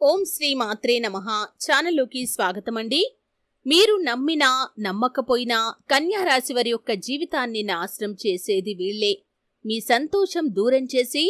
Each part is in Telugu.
ఓం శ్రీ మాత్రే నమ. ఛానల్లోకి స్వాగతం అండి మీరు నమ్మినా నమ్మకపోయినా కన్యారాశి వారి యొక్క జీవితాన్ని నాశనం చేసేది వీళ్ళే. మీ సంతోషం దూరం చేసి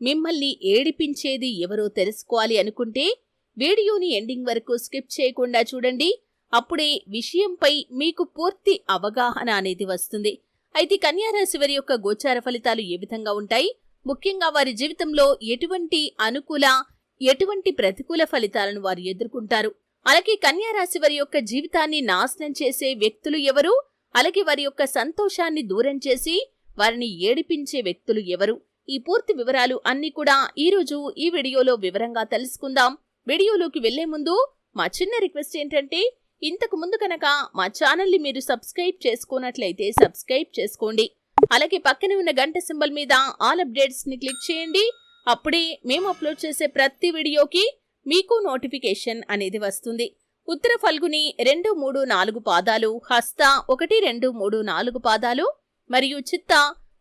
మిమ్మల్ని ఏడిపించేది ఎవరో తెలుసుకోవాలి అనుకుంటే వీడియోని ఎండింగ్ వరకు స్కిప్ చేయకుండా చూడండి. అప్పుడే విషయంపై మీకు పూర్తి అవగాహన అనేది వస్తుంది. అయితే కన్యారాశి వారి యొక్క గోచార ఫలితాలు ఏ విధంగా ఉంటాయి? ముఖ్యంగా వారి జీవితంలో ఎటువంటి అనుకూల ఎటువంటి ప్రతికూల ఫలితాలను వారు ఎదుర్కొంటారు? అలాగే కన్యారాశి వారి యొక్క జీవితాన్ని నాశనం చేసే వ్యక్తులు ఎవరు? అలాగే వారి యొక్క సంతోషాన్ని దూరం చేసి వారిని ఏడిపించే వ్యక్తులు ఎవరు? ఈ పూర్తి వివరాలు అన్ని కూడా ఈ రోజు ఈ వీడియోలో వివరంగా తెలుసుకుందాం. వీడియోలోకి వెళ్ళే ముందు మా చిన్న రిక్వెస్ట్ ఏంటంటే ఇంతకు ముందు కనుక మా ఛానల్ని మీరు సబ్స్క్రైబ్ చేసుకున్నట్లయితే సబ్స్క్రైబ్ చేసుకోండి. అలాగే పక్కనే ఉన్న గంట సింబల్ మీద ఆల్ అప్డేట్స్ని క్లిక్ చేయండి. అప్పుడే మేము అప్లోడ్ చేసే ప్రతి వీడియోకి మీకు నోటిఫికేషన్ అనేది వస్తుంది. ఉత్తర ఫల్గుని రెండు మూడు నాలుగు పాదాలు హస్త ఒకటి రెండు మూడు నాలుగు పాదాలు మరియు చిత్త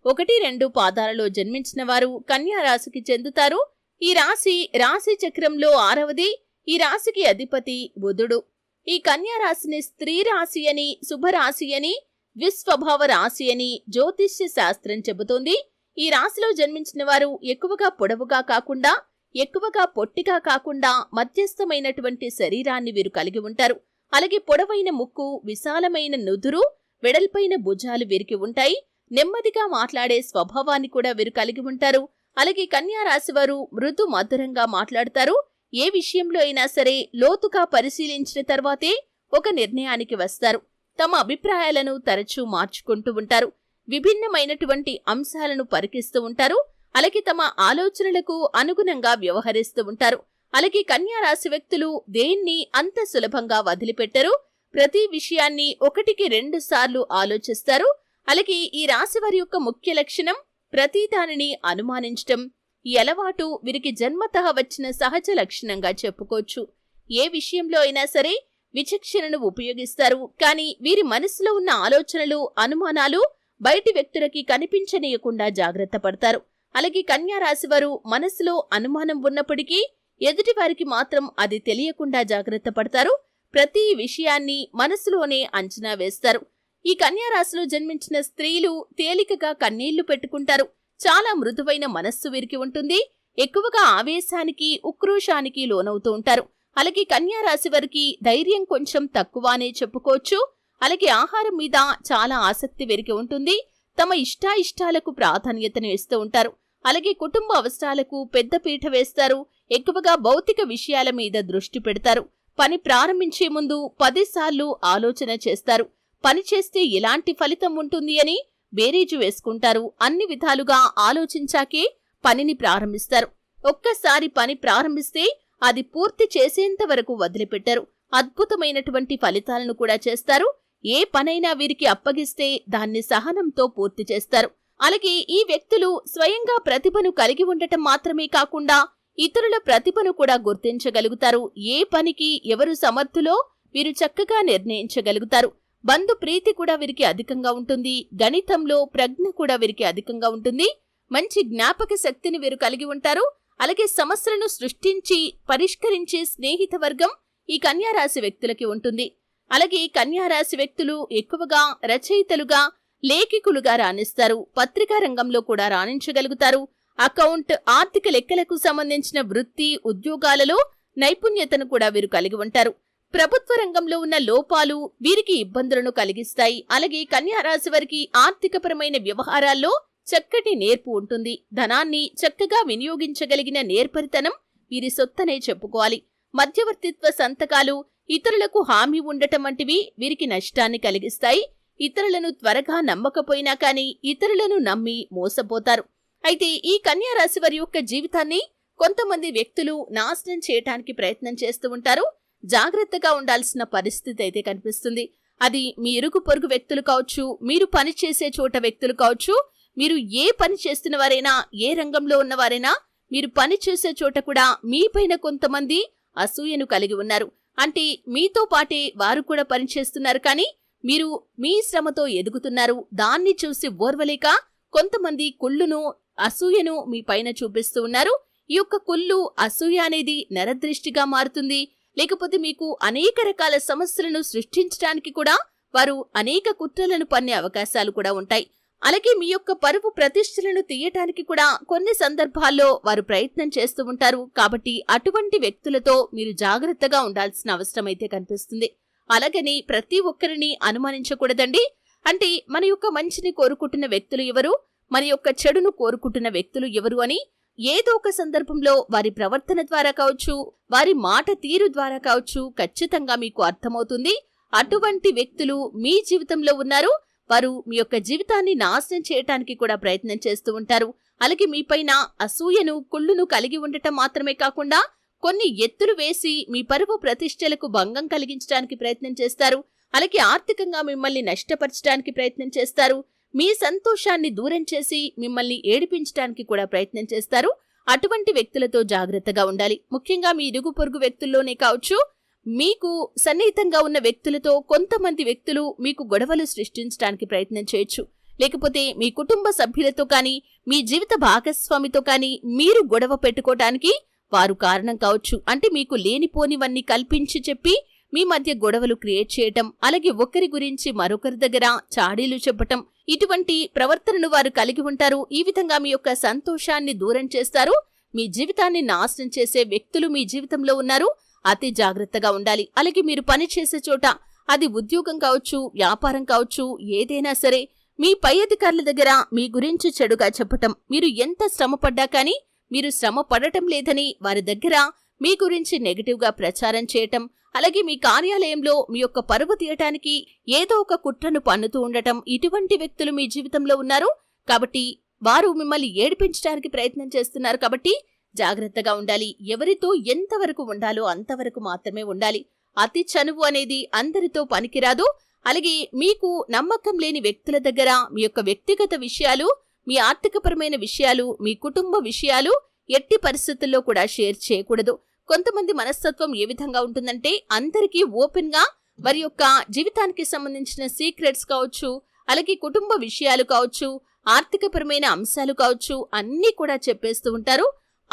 ఒకటి రెండు పాదాలలో జన్మించిన వారు కన్యా రాశికి చెందుతారు. ఈ రాశి రాశి చక్రంలో ఆరవది ఈ రాశికి అధిపతి బుధుడు. ఈ కన్యా రాశిని స్త్రీ రాశి అని శుభరాశి అని విస్వభావ రాశి అని జ్యోతిష్య శాస్త్రం చెబుతోంది. ఈ రాశిలో జన్మించిన వారు ఎక్కువగా పొడవుగా కాకుండా ఎక్కువగా పొట్టిగా కాకుండా మధ్యస్థమైనటువంటి శరీరాన్ని వీరు కలిగి ఉంటారు. అలాగే పొడవైన ముక్కు విశాలమైన నుదురు వెడల్పైన భుజాలు వీరికి ఉంటాయి. నెమ్మదిగా మాట్లాడే స్వభావాన్ని కూడా వీరు కలిగి ఉంటారు. అలాగే కన్యా రాశి వారు మృదు మధురంగా మాట్లాడతారు. ఏ విషయంలో అయినా సరే లోతుగా పరిశీలించిన తర్వాతే ఒక నిర్ణయానికి వస్తారు. తమ అభిప్రాయాలను తరచూ మార్చుకుంటూ ఉంటారు. విభిన్నమైనటువంటి అంశాలను పరికిస్తూ ఉంటారు. అలాగే తమ ఆలోచనలకు అనుగుణంగా వ్యవహరిస్తూ ఉంటారు. అలాగే కన్యా రాశి వ్యక్తులు దేన్ని అంత సులభంగా వదిలిపెట్టరు. ప్రతి విషయాన్ని ఒకటికి రెండు సార్లు ఆలోచిస్తారు. అలాగే ఈ రాశి వారి యొక్క ముఖ్య లక్షణం ప్రతి దానిని అనుమానించటం. ఈ అలవాటు వీరికి జన్మతః వచ్చిన సహజ లక్షణంగా చెప్పుకోవచ్చు. ఏ విషయంలో అయినా సరే విచక్షణను ఉపయోగిస్తారు. కానీ వీరి మనసులో ఉన్న ఆలోచనలు అనుమానాలు బయటి వ్యక్తులకి కనిపించనీయకుండా జాగ్రత్త పడతారు. అలాగే కన్యా వారు మనసులో అనుమానం ఉన్నప్పటికీ ఎదుటి వారికి మాత్రం అది తెలియకుండా జాగ్రత్త పడతారు. ప్రతి విషయాన్ని మనసులోనే అంచనా వేస్తారు. ఈ కన్యా రాశిలో జన్మించిన స్త్రీలు తేలికగా కన్నీళ్ళు పెట్టుకుంటారు. చాలా మృదువైన మనస్సు వీరికి ఉంటుంది. ఎక్కువగా ఆవేశానికి ఉక్రోషానికి లోనవుతూ ఉంటారు. అలాగే కన్యా రాశి వారికి ధైర్యం కొంచెం తక్కువనే చెప్పుకోవచ్చు. అలాగే ఆహారం మీద చాలా ఆసక్తి వెరికి ఉంటుంది. తమ ఇష్టాయిష్టాలకు ప్రాధాన్యతను ఇస్తూ ఉంటారు. అలాగే కుటుంబ అవసరాలకు పెద్ద పీట వేస్తారు. ఎక్కువగా భౌతిక విషయాల మీద దృష్టి పెడతారు. పని ప్రారంభించే ముందు పదిసార్లు ఆలోచన చేస్తారు. పని చేస్తే ఎలాంటి ఫలితం ఉంటుంది అని బేరీజు వేసుకుంటారు. అన్ని విధాలుగా ఆలోచించాకే పనిని ప్రారంభిస్తారు. ఒక్కసారి పని ప్రారంభిస్తే అది పూర్తి చేసేంత వరకు వదిలిపెట్టరు. అద్భుతమైనటువంటి ఫలితాలను కూడా చేస్తారు. ఏ పనైనా వీరికి అప్పగిస్తే దాన్ని సహనంతో పూర్తి చేస్తారు. అలాగే ఈ వ్యక్తులు స్వయంగా ప్రతిభను కలిగి ఉండటం మాత్రమే కాకుండా ఇతరుల ప్రతిభను కూడా గుర్తించగలుగుతారు. ఏ పనికి ఎవరు సమర్థులో వీరు చక్కగా నిర్ణయించగలుగుతారు. బంధు ప్రీతి కూడా వీరికి అధికంగా ఉంటుంది. గణితంలో ప్రజ్ఞ కూడా వీరికి అధికంగా ఉంటుంది. మంచి జ్ఞాపక శక్తిని వీరు కలిగి ఉంటారు. అలాగే సమస్యలను సృష్టించి పరిష్కరించే స్నేహిత వర్గం ఈ కన్యారాశి వ్యక్తులకి ఉంటుంది. అలాగే కన్యారాశి వ్యక్తులు ఎక్కువగా రచయితలుగా లేఖికులుగా రాణిస్తారు. పత్రికా రంగంలో కూడా రాణించగలుగుతారు. అకౌంట్ ఆర్థిక లెక్కలకు సంబంధించిన వృత్తి ఉద్యోగాలలో నైపుణ్యతను కూడా వీరు కలిగి ఉంటారు. ప్రభుత్వ రంగంలో ఉన్న లోపాలు వీరికి ఇబ్బందులను కలిగిస్తాయి. అలాగే కన్యారాశి వారికి ఆర్థికపరమైన వ్యవహారాల్లో చక్కటి నేర్పు ఉంటుంది. ధనాన్ని చక్కగా వినియోగించగలిగిన నేర్పరితనం వీరి సొత్తనే చెప్పుకోవాలి. మధ్యవర్తిత్వ సంతకాలు ఇతరులకు హామీ ఉండటం వంటివి వీరికి నష్టాన్ని కలిగిస్తాయి. ఇతరులను త్వరగా నమ్మకపోయినా కానీ ఇతరులను నమ్మి మోసపోతారు. అయితే ఈ కన్యా రాశి వారి యొక్క జీవితాన్ని కొంతమంది వ్యక్తులు నాశనం చేయటానికి ప్రయత్నం చేస్తూ ఉంటారు. జాగ్రత్తగా ఉండాల్సిన పరిస్థితి అయితే కనిపిస్తుంది. అది మీ ఇరుగు పొరుగు వ్యక్తులు కావచ్చు మీరు పని చేసే చోట వ్యక్తులు కావచ్చు మీరు ఏ పని చేస్తున్న వారైనా ఏ రంగంలో ఉన్నవారైనా మీరు పని చేసే చోట కూడా మీపైన కొంతమంది అసూయను కలిగి ఉన్నారు. అంటే మీతో పాటే వారు కూడా పనిచేస్తున్నారు కానీ మీరు మీ శ్రమతో ఎదుగుతున్నారు. దాన్ని చూసి ఓర్వలేక కొంతమంది కుళ్ళును అసూయను మీ పైన చూపిస్తూ ఉన్నారు. ఈ యొక్క కుళ్ళు అసూయ అనేది నరదృష్టిగా మారుతుంది. లేకపోతే మీకు అనేక రకాల సమస్యలను సృష్టించడానికి కూడా వారు అనేక కుట్రలను పన్నే అవకాశాలు కూడా ఉంటాయి. అలాగే మీ యొక్క పరువు ప్రతిష్టలను తీయటానికి కూడా కొన్ని సందర్భాల్లో వారు ప్రయత్నం చేస్తూ ఉంటారు. కాబట్టి అటువంటి వ్యక్తులతో మీరు జాగ్రత్తగా ఉండాల్సిన అవసరం అయితే కనిపిస్తుంది. అలాగని ప్రతి ఒక్కరిని అనుమానించకూడదండి. అంటే మన యొక్క మంచిని కోరుకుంటున్న వ్యక్తులు ఎవరు? మన యొక్క చెడును కోరుకుంటున్న వ్యక్తులు ఎవరు అని ఏదో ఒక సందర్భంలో వారి ప్రవర్తన ద్వారా కావచ్చు వారి మాట తీరు ద్వారా కావచ్చు ఖచ్చితంగా మీకు అర్థమవుతుంది. అటువంటి వ్యక్తులు మీ జీవితంలో ఉన్నారు. వారు మీ యొక్క జీవితాన్ని నాశనం చేయటానికి కూడా ప్రయత్నం చేస్తూ ఉంటారు. అలాగే మీపైన అసూయను కుళ్ళును కలిగి ఉండటం మాత్రమే కాకుండా కొన్ని ఎత్తులు వేసి మీ పరువు ప్రతిష్టలకు భంగం కలిగించడానికి ప్రయత్నం చేస్తారు. అలాగే ఆర్థికంగా మిమ్మల్ని నష్టపరచడానికి ప్రయత్నం చేస్తారు. మీ సంతోషాన్ని దూరం చేసి మిమ్మల్ని ఏడిపించడానికి కూడా ప్రయత్నం చేస్తారు. అటువంటి వ్యక్తులతో జాగ్రత్తగా ఉండాలి. ముఖ్యంగా మీ ఇరుగు పొరుగు వ్యక్తుల్లోనే కావచ్చు. మీకు సన్నిహితంగా ఉన్న వ్యక్తులతో కొంతమంది వ్యక్తులు మీకు గొడవలు సృష్టించడానికి ప్రయత్నం చేయొచ్చు. లేకపోతే మీ కుటుంబ సభ్యులతో కానీ మీ జీవిత భాగస్వామితో కానీ మీరు గొడవ పెట్టుకోవటానికి వారు కారణం కావచ్చు. అంటే మీకు లేనిపోనివన్నీ కల్పించి చెప్పి మీ మధ్య గొడవలు క్రియేట్ చేయటం అలాగే ఒకరి గురించి మరొకరి దగ్గర చాడీలు చెప్పటం ఇటువంటి ప్రవర్తనను వారు కలిగి ఉంటారు. ఈ విధంగా మీ యొక్క సంతోషాన్ని దూరం చేస్తారు. మీ జీవితాన్ని నాశనం చేసే వ్యక్తులు మీ జీవితంలో ఉన్నారు. అతి జాగ్రత్తగా ఉండాలి. అలాగే మీరు పని చేసే చోట అది ఉద్యోగం కావచ్చు వ్యాపారం కావచ్చు ఏదైనా సరే మీ పై అధికారుల దగ్గర మీ గురించి చెడుగా చెప్పటం. మీరు ఎంత శ్రమపడ్డా కానీ మీరు శ్రమ పడటం లేదని వారి దగ్గర మీ గురించి నెగిటివ్గా ప్రచారం చేయటం. అలాగే మీ కార్యాలయంలో మీ యొక్క పరువు తీయటానికి ఏదో ఒక కుట్రను పన్నుతూ ఉండటం. ఇటువంటి వ్యక్తులు మీ జీవితంలో ఉన్నారు. కాబట్టి వారు మిమ్మల్ని ఏడిపించడానికి ప్రయత్నం చేస్తున్నారు. కాబట్టి జాగ్రత్తగా ఉండాలి. ఎవరితో ఎంతవరకు ఉండాలో అంతవరకు మాత్రమే ఉండాలి. అతి చనువు అనేది అందరితో పనికిరాదు. అలాగే మీకు నమ్మకం లేని వ్యక్తుల దగ్గర మీ యొక్క వ్యక్తిగత విషయాలు మీ ఆర్థికపరమైన విషయాలు మీ కుటుంబ విషయాలు ఎట్టి పరిస్థితుల్లో కూడా షేర్ చేయకూడదు. కొంతమంది మనస్తత్వం ఏ విధంగా ఉంటుందంటే అందరికీ ఓపెన్గా వారి యొక్క జీవితానికి సంబంధించిన సీక్రెట్స్ కావచ్చు అలాగే కుటుంబ విషయాలు కావచ్చు ఆర్థికపరమైన అంశాలు కావచ్చు అన్నీ కూడా చెప్పేస్తూ ఉంటారు.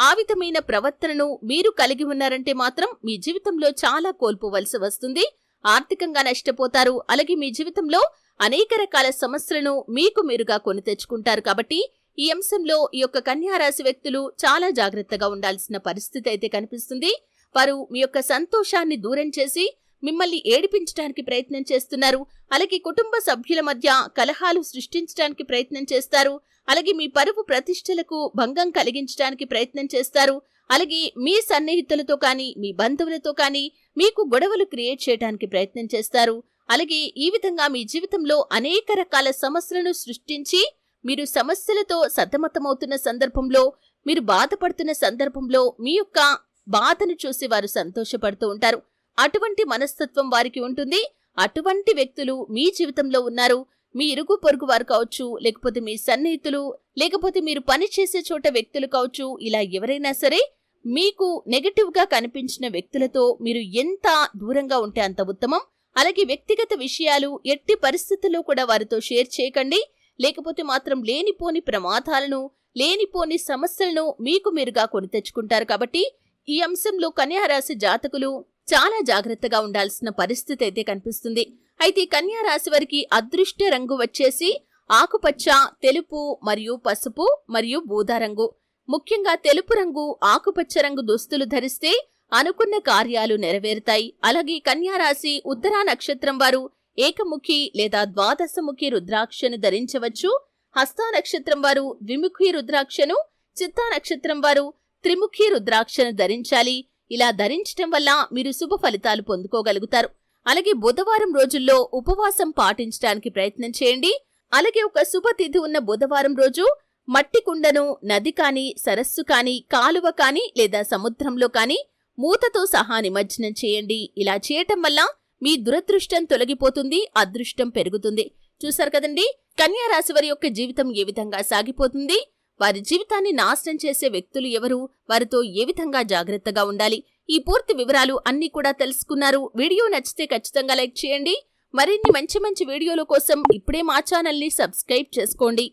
ఆ విధమైన ప్రవర్తనను మీరు కలిగి ఉన్నారంటే మాత్రం మీ జీవితంలో చాలా కోల్పోవలసి వస్తుంది. ఆర్థికంగా నష్టపోతారు. అలాగే మీ జీవితంలో అనేక రకాల సమస్యలను మీకు మీరుగా కొని తెచ్చుకుంటారు. కాబట్టి ఈ అంశంలో ఈ యొక్క కన్యారాశి వ్యక్తులు చాలా జాగ్రత్తగా ఉండాల్సిన పరిస్థితి అయితే కనిపిస్తుంది. వారు మీ యొక్క సంతోషాన్ని దూరం చేసి మిమ్మల్ని ఏడిపించడానికి ప్రయత్నం చేస్తున్నారు. అలాగే కుటుంబ సభ్యుల మధ్య కలహాలు సృష్టించడానికి ప్రయత్నం చేస్తారు. అలాగే మీ పరువు ప్రతిష్టలకు భంగం కలిగించడానికి ప్రయత్నం చేస్తారు. అలాగే మీ సన్నిహితులతో కానీ మీ బంధువులతో కానీ మీకు గొడవలు క్రియేట్ చేయడానికి ప్రయత్నం చేస్తారు. అలాగే ఈ విధంగా మీ జీవితంలో అనేక రకాల సమస్యలను సృష్టించి మీరు సమస్యలతో సతమతమవుతున్న సందర్భంలో మీరు బాధపడుతున్న సందర్భంలో మీ యొక్క బాధను చూసి వారు సంతోషపడుతూ ఉంటారు. అటువంటి మనస్తత్వం వారికి ఉంటుంది. అటువంటి వ్యక్తులు మీ జీవితంలో ఉన్నారు. మీ ఇరుగు పొరుగు వారు కావచ్చు లేకపోతే మీ సన్నిహితులు లేకపోతే మీరు పని చేసే చోట వ్యక్తులు కావచ్చు ఇలా ఎవరైనా సరే మీకు నెగటివ్గా కనిపించిన వ్యక్తులతో మీరు ఎంత దూరంగా ఉంటే అంత ఉత్తమం. అలాగే వ్యక్తిగత విషయాలు ఎట్టి పరిస్థితుల్లో కూడా వారితో షేర్ చేయకండి. లేకపోతే మాత్రం లేనిపోని ప్రమాదాలను లేనిపోని సమస్యలను మీకు మీరుగా కొని తెచ్చుకుంటారు. కాబట్టి ఈ అంశంలో కన్యారాశి జాతకులు చాలా జాగ్రత్తగా ఉండాల్సిన పరిస్థితి అయితే కనిపిస్తుంది. అయితే కన్యారాశి వారికి అదృష్ట రంగు వచ్చేసి ఆకుపచ్చ తెలుపు మరియు పసుపు మరియు బూదా రంగు. ముఖ్యంగా తెలుపు రంగు ఆకుపచ్చ రంగు దుస్తులు ధరిస్తే అనుకున్న కార్యాలు నెరవేరుతాయి. అలాగే కన్యారాశి ఉత్తరా నక్షత్రం వారు ఏకముఖి లేదా ద్వాదశముఖి రుద్రాక్షను ధరించవచ్చు. హస్తా నక్షత్రం వారు ద్విముఖి రుద్రాక్షను చిత్తా నక్షత్రం వారు త్రిముఖి రుద్రాక్షను ధరించాలి. ఇలా ధరించటం వల్ల మీరు శుభ ఫలితాలు పొందుకోగలుగుతారు. అలాగే బుధవారం రోజుల్లో ఉపవాసం పాటించడానికి ప్రయత్నం చేయండి. అలాగే ఒక శుభతిథి ఉన్న బుధవారం రోజు మట్టి కుండను నది కాని సరస్సు కాని కాలువ కాని లేదా సముద్రంలో కాని మూతతో సహా నిమజ్జనం చేయండి. ఇలా చేయటం వల్ల మీ దురదృష్టం తొలగిపోతుంది అదృష్టం పెరుగుతుంది. చూసారు కదండి? కన్యా రాశి వారి యొక్క జీవితం ఏ విధంగా సాగిపోతుంది? వారి జీవితాన్ని నాశనం చేసే వ్యక్తులు ఎవరు? వారితో ఏ విధంగా జాగ్రత్తగా ఉండాలి? ఈ పూర్తి వివరాలు అన్ని కూడా తెలుసుకున్నారు. వీడియో నచ్చితే ఖచ్చితంగా లైక్ చేయండి. మరిన్ని మంచి మంచి వీడియోల కోసం ఇప్పుడే మా ఛానల్ని సబ్స్క్రైబ్ చేసుకోండి.